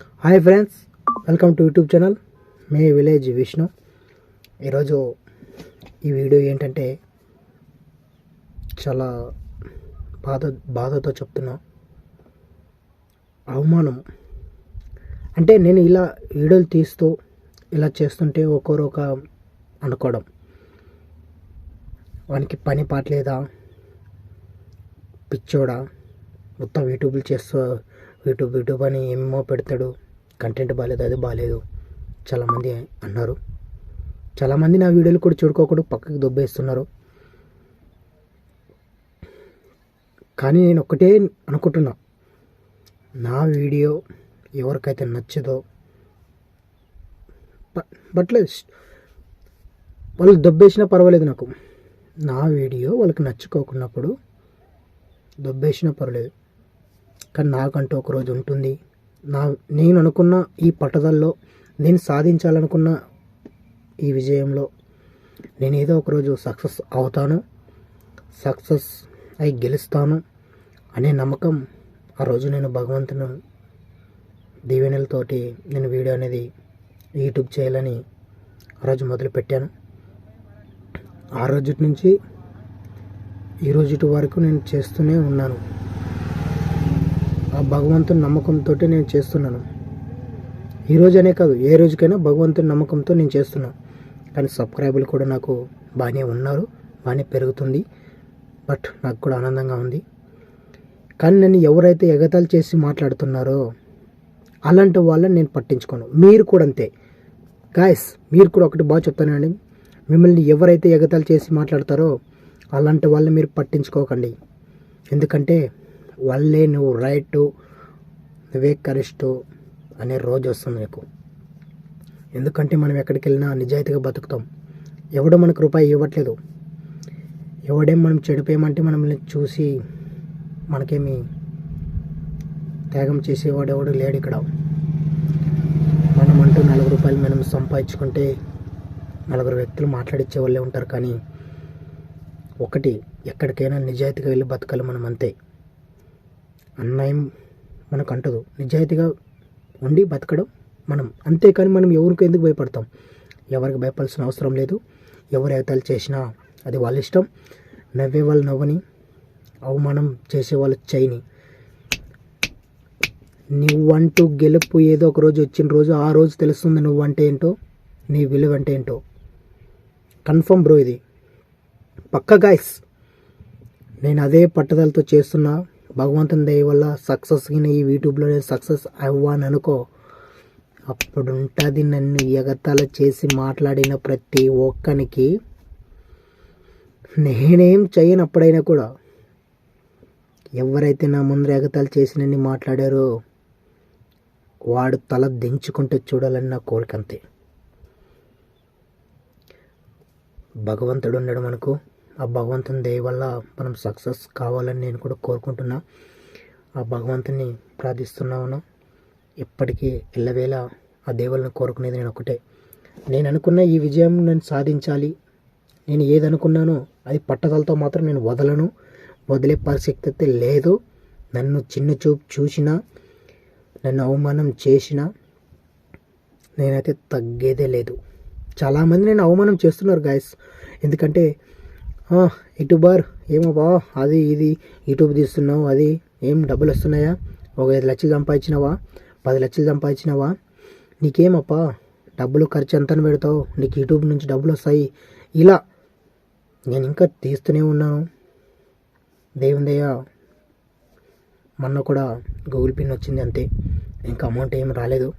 Hi friends welcome to YouTube channel. My village Vishnu. ఈరోజు ఈ video ఏంటంటే చాలా బాధ బాధతో చెప్తున్నా. అవమానం. అంటే నేను ఇలా వీడియోలు తీస్తూ ఇలా చేస్తుంటే ఒకరు అనుకోవడం. వానికి పని పాటలేదా పిచ్చోడా మొత్తం యూట్యూబ్లు చేస్తూ యూట్యూబ్ యూట్యూబ్ అని ఏమేమో పెడతాడు. కంటెంట్ బాగాలేదు అది బాగాలేదు చాలామంది అన్నారు. చాలామంది నా వీడియోలు కూడా చూడుకోకుండా పక్కకి దొబ్బేస్తున్నారు. కానీ నేను ఒక్కటే అనుకుంటున్నా. నా వీడియో ఎవరికైతే నచ్చదో బ- బట్లేదు వాళ్ళు దొబ్బేసినా పర్వాలేదు నాకు. నా వీడియో వాళ్ళకి నచ్చుకోకున్నప్పుడు దొబ్బేసినా పర్వాలేదు. కానీ నాకంటూ ఒక రోజు ఉంటుంది. నా నేను అనుకున్న ఈ పట్టుదలలో నేను సాధించాలనుకున్న ఈ విజయంలో నేను ఏదో ఒక రోజు సక్సెస్ అవుతాను సక్సెస్ అయి గెలుస్తాను అనే నమ్మకం ఆ రోజు నేను భగవంతుని దీవెనలతోటి నేను వీడియో అనేది యూట్యూబ్ చేయాలని ఆ రోజు మొదలుపెట్టాను. ఆ రోజు నుంచి ఈ రోజు వరకు నేను చేస్తూనే ఉన్నాను. ఆ భగవంతుని నమ్మకంతో నేను చేస్తున్నాను. ఈ అనే కాదు ఏ రోజుకైనా భగవంతుని నమ్మకంతో నేను చేస్తున్నాను. కానీ సబ్స్క్రైబర్లు కూడా నాకు బాగానే ఉన్నారు బాగానే పెరుగుతుంది. బట్ నాకు కూడా ఆనందంగా ఉంది. కానీ నన్ను ఎవరైతే ఎగతాలు చేసి మాట్లాడుతున్నారో అలాంటి వాళ్ళని నేను పట్టించుకోను. మీరు కూడా అంతే. గాయస్ మీరు కూడా ఒకటి బాగా చెప్తానండి. మిమ్మల్ని ఎవరైతే ఎగతాలు చేసి మాట్లాడతారో అలాంటి వాళ్ళని మీరు పట్టించుకోకండి. ఎందుకంటే వల్లే నువ్వు రైట్ నువ్వే కరిష్టు అనే రోజు వస్తుంది నీకు. ఎందుకంటే మనం ఎక్కడికి వెళ్ళినా నిజాయితీగా బతుకుతాం. ఎవడో మనకు రూపాయి ఇవ్వట్లేదు. ఎవడేం మనం చెడిపోయామంటే మనల్ని చూసి మనకేమి త్యాగం చేసేవాడు ఎవడు లేడు ఇక్కడ. మనం అంటూ నలుగురు రూపాయలు మనం సంపాదించుకుంటే నలుగురు వ్యక్తులు మాట్లాడిచ్చే వాళ్ళే ఉంటారు కానీ ఒకటి ఎక్కడికైనా నిజాయితీగా వెళ్ళి బతకాలి మనం అంతే. అన్యాయం మనకు అంటదు నిజాయితీగా ఉండి బతకడం మనం. అంతేకాని మనం ఎవరికి ఎందుకు భయపడతాం? ఎవరికి భయపడాల్సిన అవసరం లేదు. ఎవరు ఎగతాలు చేసినా అది వాళ్ళ ఇష్టం. నవ్వే వాళ్ళు నవ్వని అవమానం చేసే వాళ్ళు చేయని. నువ్వంటూ గెలుపు ఏదో ఒక రోజు వచ్చిన రోజు ఆ రోజు తెలుస్తుంది నువ్వంటే ఏంటో నీ విలువ అంటే ఏంటో. కన్ఫర్మ్ బ్రో ఇది. పక్క గాయస్ నేను అదే పట్టుదలతో చేస్తున్నా. భగవంతుని దయ వల్ల సక్సెస్ ఈ యూట్యూబ్లో నేను సక్సెస్ అవ్వాను అనుకో అప్పుడు ఉంటుంది నన్ను ఎగతాళ చేసి మాట్లాడిన ప్రతి ఒక్కనికి. నేనేం చేయను అప్పుడైనా కూడా ఎవరైతే నా ముందర ఎగతాళి చేసినన్ని మాట్లాడారో వాడు తల దించుకుంటే చూడాలని నా కోరిక అంతే. భగవంతుడు ఉండడం మనకు. ఆ భగవంతుని దయ వల్ల మనం సక్సెస్ కావాలని నేను కూడా కోరుకుంటున్నా. ఆ భగవంతుని ప్రార్థిస్తున్నాను ఎప్పటికీ ఎల్లవేళ ఆ దేవుళ్ళని కోరుకునేది నేను ఒకటే నేను అనుకున్న ఈ విజయం నేను సాధించాలి. నేను ఏది అనుకున్నానో అది పట్టదలతో మాత్రం నేను వదలను. వదిలే పరిస్థితి అయితే లేదు. నన్ను చిన్న చూపు చూసినా నన్ను అవమానం చేసినా నేనైతే తగ్గేదే లేదు. చాలామంది నేను అవమానం చేస్తున్నారు గాయస్ ఎందుకంటే ఇటు బార్ ఏమో బా అది ఇది యూట్యూబ్ తీస్తున్నావు అది ఏం డబ్బులు వస్తున్నాయా? ఒక ఐదు లక్షలు సంపాదించినావా? పది లక్షలు సంపాదించినావా? నీకేమప్పా డబ్బులు ఖర్చు ఎంత పెడతావు? నీకు యూట్యూబ్ నుంచి డబ్బులు వస్తాయి. ఇలా నేను ఇంకా తీస్తూనే ఉన్నాను. దేవుని దయ మొన్న కూడా గూగుల్ పిన్ వచ్చింది అంతే. ఇంకా అమౌంట్ ఏం రాలేదు.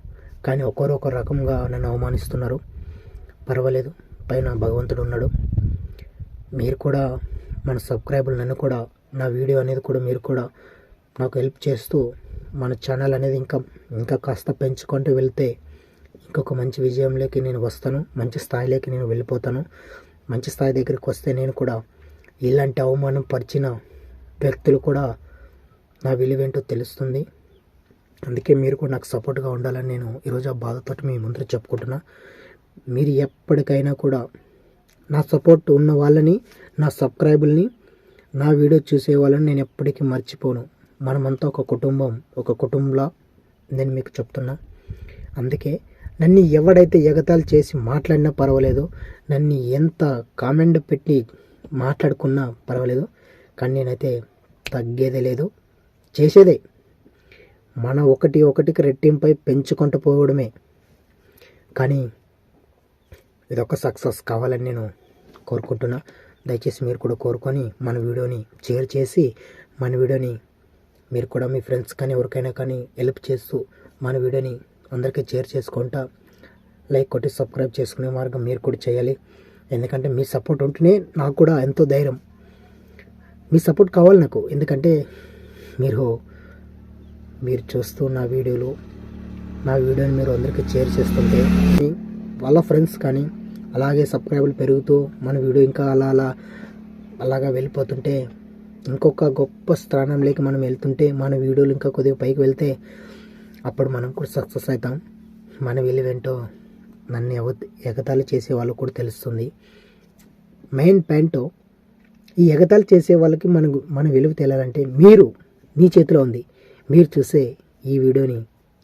కానీ ఒకరు ఒక రకంగా నన్ను అవమానిస్తున్నారు. పర్వాలేదు పైన భగవంతుడు ఉన్నాడు. మీరు కూడా మన సబ్స్క్రైబర్ నన్ను కూడా నా వీడియో అనేది కూడా మీరు కూడా నాకు హెల్ప్ చేస్తూ మన ఛానల్ అనేది ఇంకా ఇంకా కాస్త పెంచుకుంటూ వెళ్తే ఇంకొక మంచి విజయంలోకి నేను వస్తాను మంచి స్థాయిలోకి నేను వెళ్ళిపోతాను. మంచి స్థాయి దగ్గరికి వస్తే నేను కూడా ఇలాంటి అవమానం పరిచిన వ్యక్తులు కూడా నా విలువేంటో తెలుస్తుంది. అందుకే మీరు కూడా నాకు సపోర్ట్గా ఉండాలని నేను ఈరోజు ఆ బాధతో మీ ముందర చెప్పుకుంటున్నా. మీరు ఎప్పటికైనా కూడా నా సపోర్ట్ ఉన్న వాళ్ళని నా సబ్స్క్రైబుల్ని నా వీడియో చూసే వాళ్ళని నేను ఎప్పటికీ మర్చిపోను. మనమంతా ఒక కుటుంబం ఒక కుటుంబంలా నేను మీకు చెప్తున్నా. అందుకే నన్ను ఎవడైతే ఎగతాళి చేసి మాట్లాడినా పర్వాలేదు నన్ను ఎంత కామెంట్ పెట్టి మాట్లాడుకున్నా పర్వాలేదు కానీ నేనైతే తగ్గేదే లేదు చేసేదే. మన ఒకటి ఒకటికి రెట్టింపై పెంచుకుంటూ పోవడమే. కానీ ఇదొక సక్సెస్ కావాలని నేను కోరుకుంటున్నా. దయచేసి మీరు కూడా కోరుకొని మన వీడియోని షేర్ చేసి మన వీడియోని మీరు కూడా మీ ఫ్రెండ్స్ కానీ ఎవరికైనా కానీ హెల్ప్ చేస్తూ మన వీడియోని అందరికీ షేర్ చేసుకుంటా. లైక్ కొట్టి సబ్స్క్రైబ్ చేసుకునే మార్గం మీరు కూడా చేయాలి. ఎందుకంటే మీ సపోర్ట్ ఉంటేనే నాకు కూడా ఎంతో ధైర్యం. మీ సపోర్ట్ కావాలి నాకు. ఎందుకంటే మీరు మీరు చూస్తూ నా వీడియోలు నా వీడియోని మీరు అందరికీ షేర్ చేస్తుంటే వాళ్ళ ఫ్రెండ్స్ కానీ అలాగే సబ్స్క్రైబర్లు పెరుగుతూ మన వీడియో ఇంకా అలా అలా అలాగా వెళ్ళిపోతుంటే ఇంకొక గొప్ప స్థానంలోకి మనం వెళ్తుంటే మన వీడియోలు ఇంకా కొద్దిగా పైకి వెళ్తే అప్పుడు మనం కూడా సక్సెస్ అవుతాం. మన విలువేంటో నన్ను ఎవ ఎగతాళి చేసే వాళ్ళకు కూడా తెలుస్తుంది. మెయిన్ పాయింట్ ఈ ఎగతాళి చేసే వాళ్ళకి మన మన విలువ తెలియాలంటే మీరు మీ చేతిలో ఉంది. మీరు చూసే ఈ వీడియోని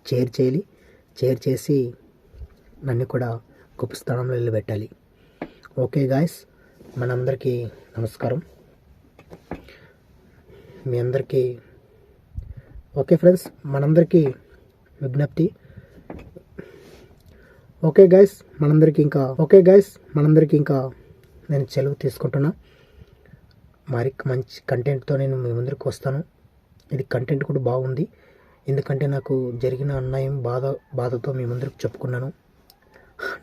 షేర్ చేయాలి. షేర్ చేసి నన్ను కూడా గొప్ప స్థానంలో నిలబెట్టాలి. ఓకే గాయస్ మనందరికీ నమస్కారం. మీ అందరికీ ఓకే ఫ్రెండ్స్ మనందరికీ విజ్ఞప్తి. ఓకే గైస్ మనందరికీ ఇంకా ఓకే గైస్ మనందరికీ ఇంకా నేను సెలవు తీసుకుంటున్నా. మరి మంచి కంటెంట్తో నేను మీ ముందరికి వస్తాను. ఇది కంటెంట్ కూడా బాగుంది. ఎందుకంటే నాకు జరిగిన అన్యాయం బాధ బాధతో మీ ముందరికి చెప్పుకున్నాను.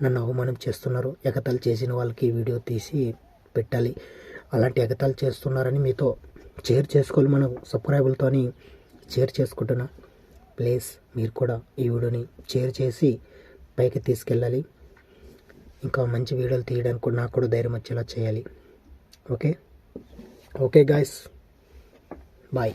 నన్ను అవమానం చేస్తున్నారు. ఎగతాలు చేసిన వాళ్ళకి వీడియో తీసి పెట్టాలి. అలాంటి ఎగతాలు చేస్తున్నారని మీతో షేర్ చేసుకోవాలి. మనం సబ్స్క్రైబులతోని షేర్ చేసుకుంటున్నా. ప్లీజ్ మీరు కూడా ఈ వీడియోని షేర్ చేసి పైకి తీసుకెళ్ళాలి. ఇంకా మంచి వీడియోలు తీయడానికి కూడా నాకు కూడా ధైర్యం వచ్చేలా చేయాలి. ఓకే? Okay guys bye